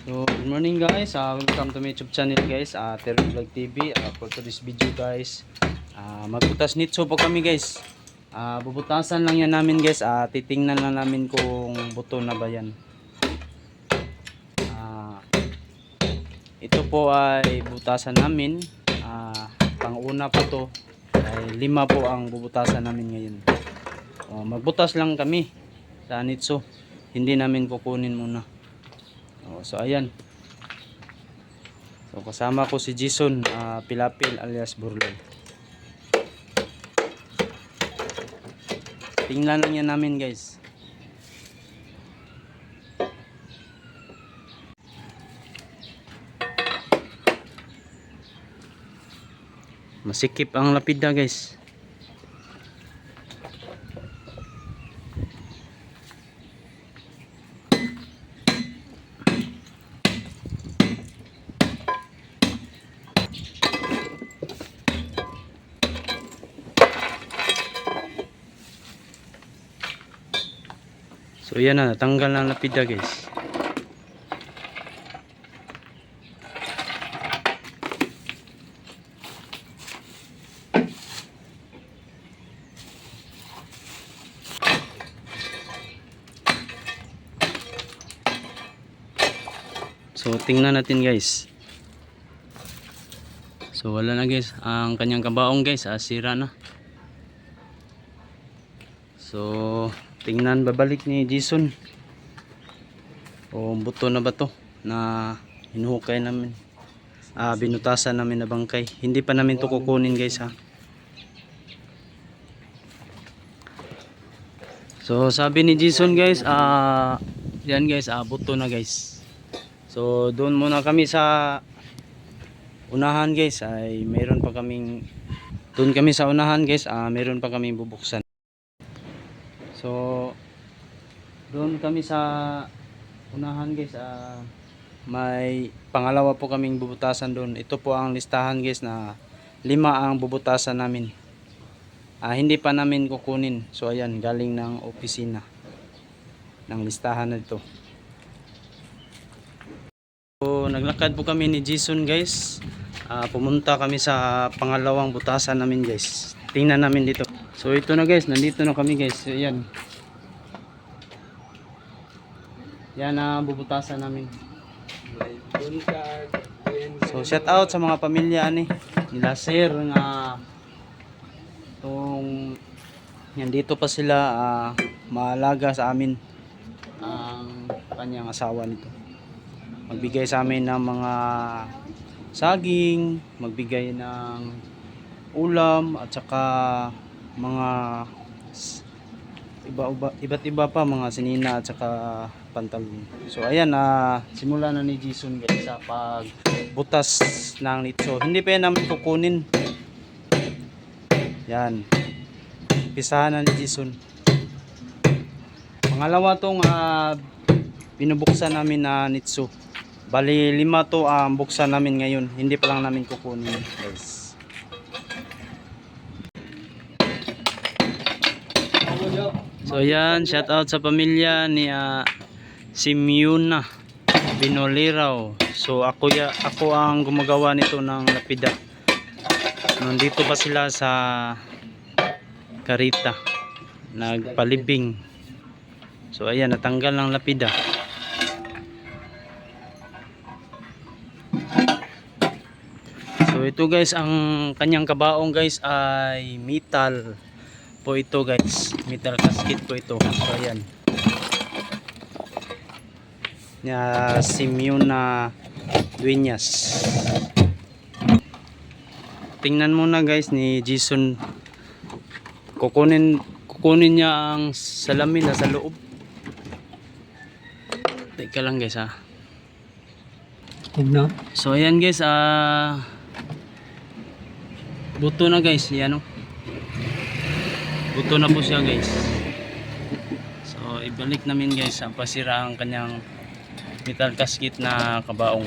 So, good morning guys. Uh, welcome to my YouTube channel guys. Uh, Terry Vlog TV. Uh, for today's video guys. Uh, magbutas nitso po kami guys. Uh, bubutasan lang yan namin guys. Uh, titingnan lang namin kung buto na ba yan. Uh, ito po ay butasan namin. Uh, pang-una po to. Ay lima po ang bubutasan namin ngayon. Uh, magbutas lang kami sa nitso. Hindi namin kukunin muna. Oh, so ayan. So kasama ko si Jason ah, Pilapil alias Burlay. Tingnan lang yan namin guys. Masikip ang lapida guys. So yan na, natanggal na lapida guys. So tingnan natin guys. So wala na guys, ang kanyang kabaong guys, ah, sira na. So tingnan babalik ni Jason. O buto na ba to na hinuhukay namin. Ah, binutasan namin na bangkay. Hindi pa namin to kukunin guys ha. So sabi ni Jason guys, ah yan guys, ah buto na guys. So doon muna kami sa unahan guys ay mayroon pa kaming doon kami sa unahan guys, ah mayroon pa kaming bubuksan. So doon kami sa unahan guys, ah may pangalawa po kaming bubutasan doon. Ito po ang listahan guys na lima ang bubutasan namin. Ah, hindi pa namin kukunin. So ayan, galing ng opisina ng listahan na ito. So, naglakad po kami ni Jason guys. Ah, pumunta kami sa pangalawang butasan namin guys. Tingnan namin dito. So ito na guys, nandito na kami guys. So, yan. Yan ang bubutasan namin. So shout out sa mga pamilya ni nila sir nga tong nandito pa sila ah, maalaga sa amin ang kanyang asawa nito magbigay sa amin ng mga saging magbigay ng ulam at saka mga iba, iba iba't iba pa mga sinina at saka pantalon. So ayan na simula na ni Jason guys sa pagbutas ng nitso. Hindi pa yan namin kukunin. Yan. Pisahan na ni Jason pangalawa tong ah, binubuksan namin na nitso. Bali lima to ang buksan namin ngayon. Hindi pa lang namin kukunin guys so yan shout out sa pamilya ni ah, Simeona Binoliraw so ako ya ako ang gumagawa nito ng lapida. Nandito pa sila sa Karita nagpalibing. So ayan natanggal ng lapida. So ito guys ang kanyang kabaong guys ay metal po ito guys. Metal casket po ito. So ayan. Na Simeona Dueñas tingnan muna guys ni Jason. Kukunin kukunin niya ang salamin na sa loob. Teka lang guys ha. So ayan guys ah buto na guys. Yan o buto na po siya guys. So ibalik namin guys ang pasira ang kanyang metal casket na kabaong.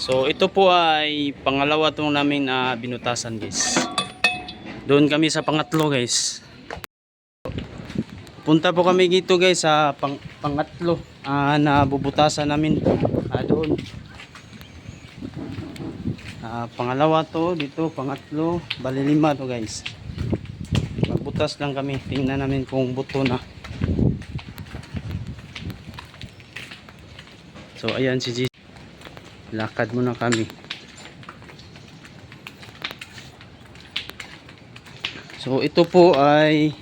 So ito po ay pangalawa tong namin na binutasan guys. Doon kami sa pangatlo guys. Punta po kami dito guys sa pang, pangatlo ah, na bubutasan namin. Ah, doon. Ah, pangalawa to, dito, pangatlo, bali lima to guys. Magbutas lang kami, tingnan namin kung buto na. So ayan si G. Lakad muna kami. So ito po ay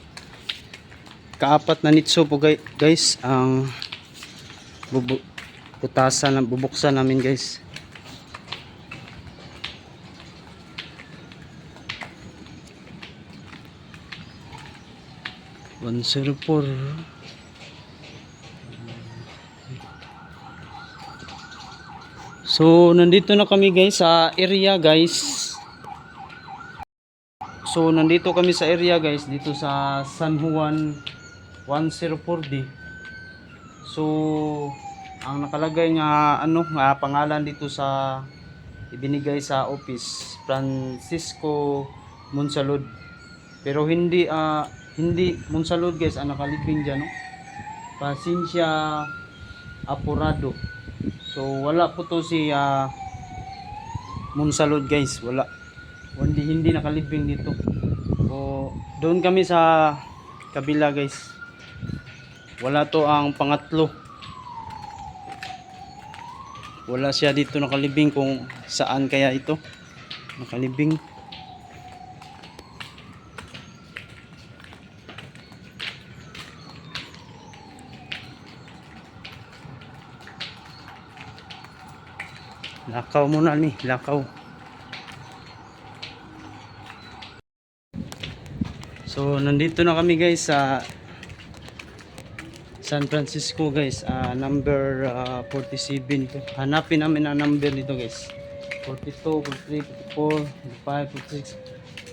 kaapat na nitso po guys ang bubu butasan bubuksan namin guys. One zero four. So, nandito na kami guys sa area guys. So, nandito kami sa area guys dito sa San Juan 104D. So, ang nakalagay nga ano nga pangalan dito sa ibinigay sa office Francisco Monsalud. Pero hindi ah hindi Monsalud guys ang nakalibing diyan no. Pasensya Apurado. So wala po to si ah, Monsalud guys, wala. Hindi hindi nakalibing dito. So doon kami sa kabila guys. Wala to ang pangatlo. Wala siya dito nakalibing kung saan kaya ito nakalibing. Lakaw muna ni, lakaw. So, nandito na kami guys sa San Francisco guys, ah, number ah, 47 to. Hanapin namin ang number dito guys. 42, 43, 44, 45,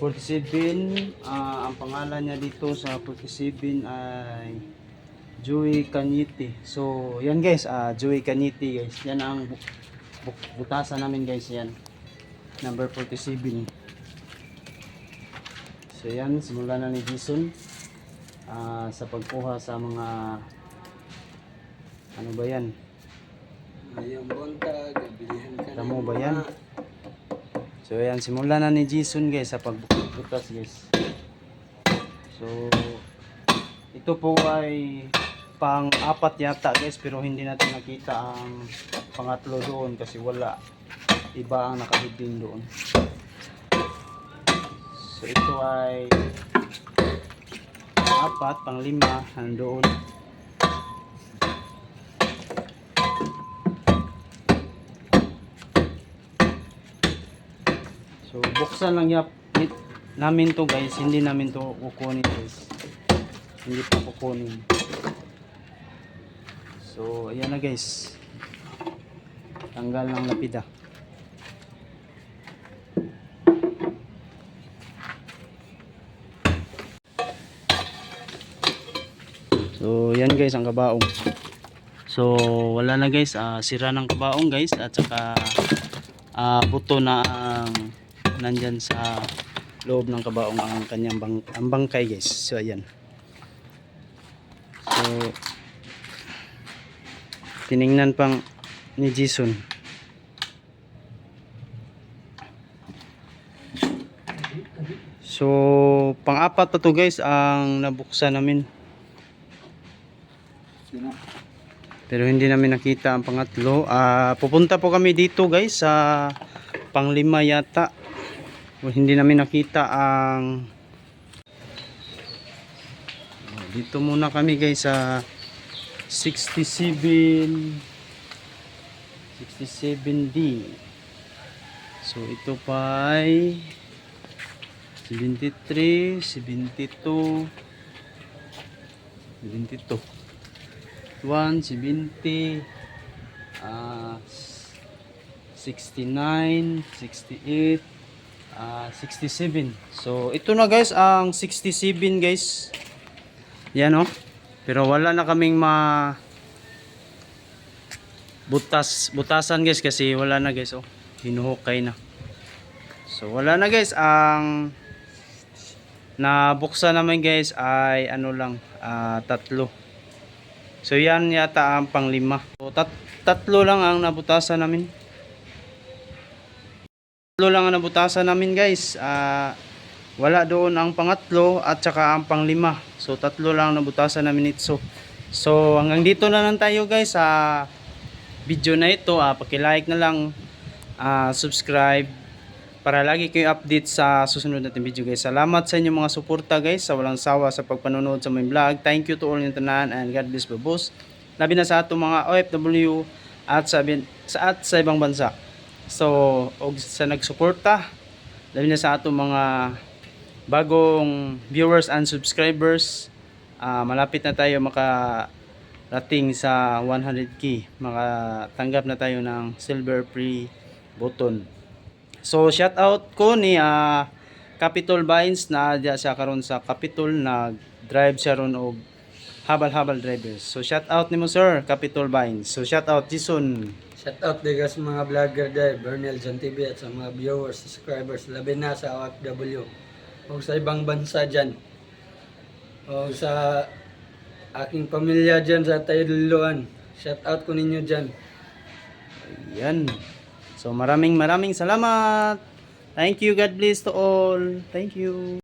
46, 47. ah, ang pangalan niya dito sa 47 ay Joey Caniti. So, yan guys, ah, Joey Caniti guys. Yan ang butasan namin guys, yan. Number 47. So, yan, simula na ni Jason ah, sa pagkuha sa mga ano ba yan? Ayang buntag, bilihan ka Tamo ba yan? So ayan, simula na ni Jason guys sa pagbutas guys. So ito po ay pang apat yata guys pero hindi natin nakita ang pangatlo doon kasi wala. Iba ang nakahiding doon. So ito ay apat, pang lima, nandoon. So buksan lang yap namin to guys, hindi namin to kukunin guys. Hindi pa kukunin. So ayan na guys. Tanggal ng lapida. So yan guys ang kabaong. So wala na guys, ah, sira ng kabaong guys at saka ah, buto na ang nandyan sa loob ng kabaong ang kanyang bang, ang bangkay guys. So ayan. So tiningnan pang ni Jason. So pang-apat pa to guys ang nabuksan namin. Pero hindi namin nakita ang pangatlo. Ah, pupunta po kami dito guys sa panglima yata. O, hindi namin nakita ang dito muna kami guys sa 67 67D. So ito pa ay 73, 72 72 1, 70, ah, 69, 68, ah, 67. So, ito na guys, ang 67 guys. Yan oh. Pero wala na kaming ma butas butasan guys kasi wala na guys oh. Hinuhukay na. So, wala na guys ang nabuksan naman guys ay ano lang ah, tatlo. So yan yata ang panglima. So tat tatlo lang ang nabutasan namin. Tatlo lang ang nabutasan namin guys. Ah, wala doon ang pangatlo at saka ang panglima. So tatlo lang nabutasan namin ito. So hanggang dito na lang tayo guys sa video na ito. Ah, paki-like na lang, ah, subscribe para lagi kayo update sa susunod natin video guys. Salamat sa inyong mga suporta guys sa walang sawa sa pagpanonood sa my vlog. Thank you to all yung tanan and God bless babos. Labi na sa atong mga OFW at sa, sa, at sa ibang bansa. So, og sa nagsuporta, labi na sa atong mga bagong viewers and subscribers, ah, malapit na tayo makarating sa 100k. Makatanggap na tayo ng silver free button. So shout out ko ni ah, Capitol Vines na diya siya karon sa Capitol nag drive siya ron og habal-habal drivers. So shout out nimo sir Capitol Vines. So shout out Jason. Shout out diga sa mga vlogger dahil Bernel John at sa mga viewers, subscribers, labi na sa OFW o sa ibang bansa dyan o sa aking pamilya dyan sa Tayluan. Shout out ko ninyo dyan. Yan. So maraming maraming salamat. Thank you. God bless to all. Thank you.